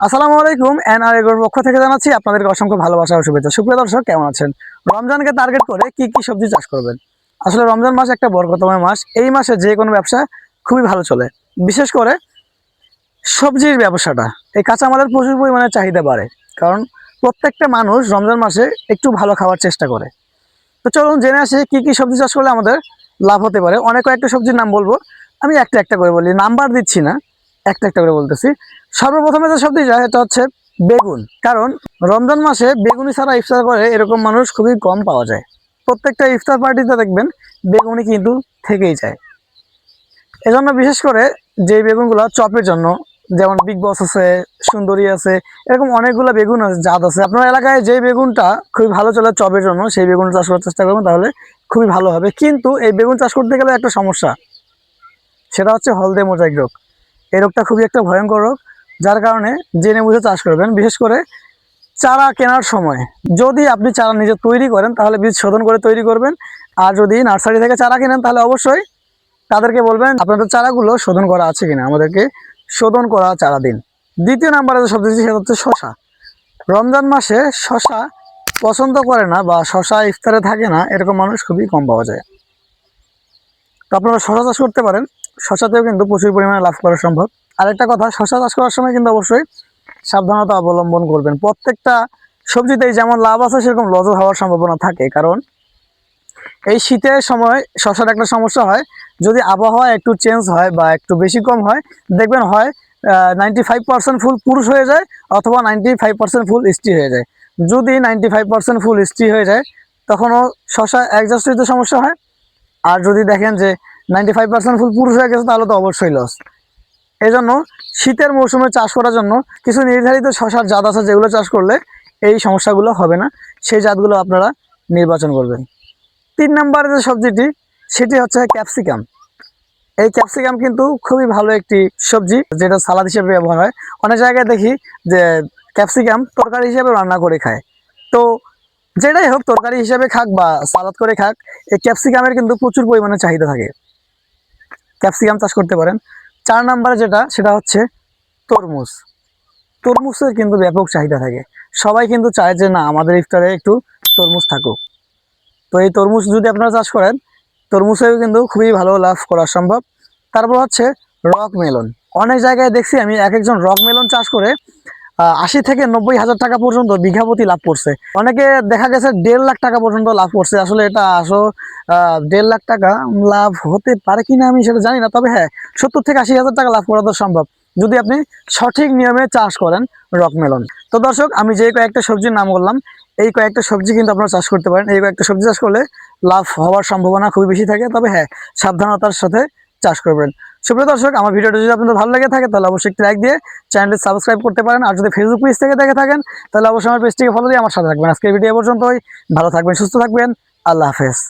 আসসালামু আলাইকুম এন আর এগোর পক্ষ থেকে জানাচ্ছি আপনাদেরকে অসংখ্য ভালোবাসা ও শুভেচ্ছা। সুপ্রিয় দর্শক, কেমন আছেন? রমজানকে টার্গেট করে কি কি সবজি চাষ করবেন? আসলে রমজান মাস একটা বরকতময় মাস। এই মাসে যে কোনো ব্যবসা খুবই ভালো চলে। বিশেষ করে সবজির ব্যবসাটা। এই কাঁচামালের প্রচুর পরিমাণে চাহিদা বাড়ে। কারণ প্রত্যেকটা মানুষ রমজান মাসে একটু ভালো খাওয়ার চেষ্টা করে। তো চলুন জেনে আসি কি কি সবজি চাষ করলে আমাদের লাভ হতে পারে। অনেক কয়েকটা সবজির নাম বলব। আমি একটা একটা করে বলি। নাম্বার দিচ্ছি না। একটা একটা করে বলতেছি। সর্বপ্রথমে যে সবজি যায়, এটা হচ্ছে বেগুন। কারণ রমজান মাসে বেগুনি ছাড়া ইফতার করে এরকম মানুষ খুবই কম পাওয়া যায়। প্রত্যেকটা ইফতার পার্টিতে দেখবেন বেগুনি কিন্তু থেকেই যায়। এজন্য বিশেষ করে যে বেগুনগুলো চপের জন্য, যেমন বিগ বস আছে, সুন্দরী আছে, এরকম অনেকগুলো বেগুন আছে, জাত আছে। আপনার এলাকায় যে বেগুনটা খুবই ভালো চলে চপের জন্য, সেই বেগুন চাষ করার চেষ্টা করবেন, তাহলে খুবই ভালো হবে। কিন্তু এই বেগুন চাষ করতে গেলে একটা সমস্যা, সেটা হচ্ছে হলদে মোজাইক রোগ। এই রোগটা খুবই একটা ভয়ঙ্কর রোগ। যার কারণে জেনে বুঝে চাষ করবেন, বিশেষ করে চারা কেনার সময়। যদি আপনি চারা নিজে তৈরি করেন, তাহলে বীজ শোধন করে তৈরি করবেন। আর যদি নার্সারি থেকে চারা কেনেন, তাহলে অবশ্যই তাদেরকে বলবেন আপনাদের চারাগুলো শোধন করা আছে কিনা? আমাদেরকে শোধন করা চারা দিন। দ্বিতীয় নাম্বারে যে সবজি সেটা হচ্ছে শশা রমজান মাসে শশা পছন্দ করে না বা শশা ইফতারে থাকে না, এরকম মানুষ খুবই কম পাওয়া যায়। তো আপনারা শশা চাষ করতে পারেন। শশাতেও কিন্তু প্রচুর পরিমাণে লাভ করা সম্ভব। আরেকটা কথা শশা চাষ করার সময় কিন্তু অবশ্যই সাবধানতা অবলম্বন করবেন। প্রত্যেকটা সবজিতেই যেমন লাভ আছে, সেরকম লজও হওয়ার সম্ভাবনা থাকে। কারণ এই শীতের সময় শশার একটা সমস্যা হয়, যদি আবহাওয়া একটু চেঞ্জ হয় বা একটু বেশি কম হয়, দেখবেন হয় নাইনটি ফাইভ পার্সেন্ট ফুল পুরুষ হয়ে যায় অথবা নাইনটি ফাইভ পার্সেন্ট ফুল স্ত্রী হয়ে যায়। যদি নাইনটি ফাইভ পার্সেন্ট ফুল স্ত্রী হয়ে যায়, তখনও শশা অ্যাডজাস্ট হইতে সমস্যা হয়। আর যদি দেখেন যে নাইনটি ফাইভ পার্সেন্ট ফুল পুরুষ হয়ে গেছে, তাহলে তো অবশ্যই লস এই জন্য শীতের মৌসুমে চাষ করার জন্য কিছু নির্ধারিত শশার জাত আছে যেগুলো চাষ করলে এই সমস্যাগুলো হবে না। সেই জাতগুলো আপনারা নির্বাচন করবেন। তিন নম্বরে যে সবজিটি, সেটি হচ্ছে ক্যাপসিকাম। এই ক্যাপসিকাম কিন্তু খুবই ভালো একটি সবজি, যেটা সালাদ হিসেবে ব্যবহার হয়। অনেক জায়গায় দেখি যে ক্যাপসিকাম তরকারি হিসেবে রান্না করে খায়। তো যেটাই হোক, তরকারি হিসেবে খাক বা সালাদ করে খাক, এই ক্যাপসিকামের কিন্তু প্রচুর পরিমাণে চাহিদা থাকে। ক্যাপসিকাম চাষ করতে পারেন। চার নাম্বারে যেটা, সেটা হচ্ছে তরমুজ। তরমুজের কিন্তু ব্যাপক চাহিদা থাকে। সবাই কিন্তু চায় যে, না, আমাদের ইফতারে একটু তরমুজ থাকুক। তো এই তরমুজ যদি আপনারা চাষ করেন, তরমুজেও কিন্তু খুবই ভালো লাভ করা সম্ভব। তারপর হচ্ছে রক মেলন। অনেক জায়গায় দেখছি আমি এক একজন রক মেলন চাষ করে আশি থেকে নব্বই হাজার টাকা পর্যন্ত বিঘা প্রতি লাভ করছে। অনেকে দেখা গেছে দেড় লাখ টাকা পর্যন্ত লাভ করছে। আসলে এটা আসো দেড় লাখ টাকা লাভ হতে পারে কিনা আমি সেটা জানি না। তবে হ্যাঁ সত্তর থেকে আশি হাজার টাকা লাভ করা তো সম্ভব। যদি আপনি সঠিক নিয়মে চাষ করেন রক মেলন। তো দর্শক, আমি যে কয়েকটা সবজির নাম বললাম, এই কয়েকটা সবজি কিন্তু আপনারা চাষ করতে পারেন। এই কয়েকটা সবজি চাষ করলে লাভ হওয়ার সম্ভাবনা খুবই বেশি থাকে। তবে হ্যাঁ সাবধানতার সাথে চাষ করবেন। সুপ্রিয় দর্শক, আমার ভিডিওটা যদি আপনাদের ভালো লাগে থাকে, তাহলে অবশ্যই একটি লাইক দিয়ে চ্যানেলটি সাবস্ক্রাইব করতে পারেন। আর যদি ফেসবুক পেজ থেকে দেখে থাকেন, তাহলে অবশ্যই আমার পেজটিকে ফলো দিয়ে আমার সাথে থাকবেন। আজকের ভিডিও পর্যন্তই। ভালো থাকবেন, সুস্থ থাকবেন। আল্লাহ হাফেজ।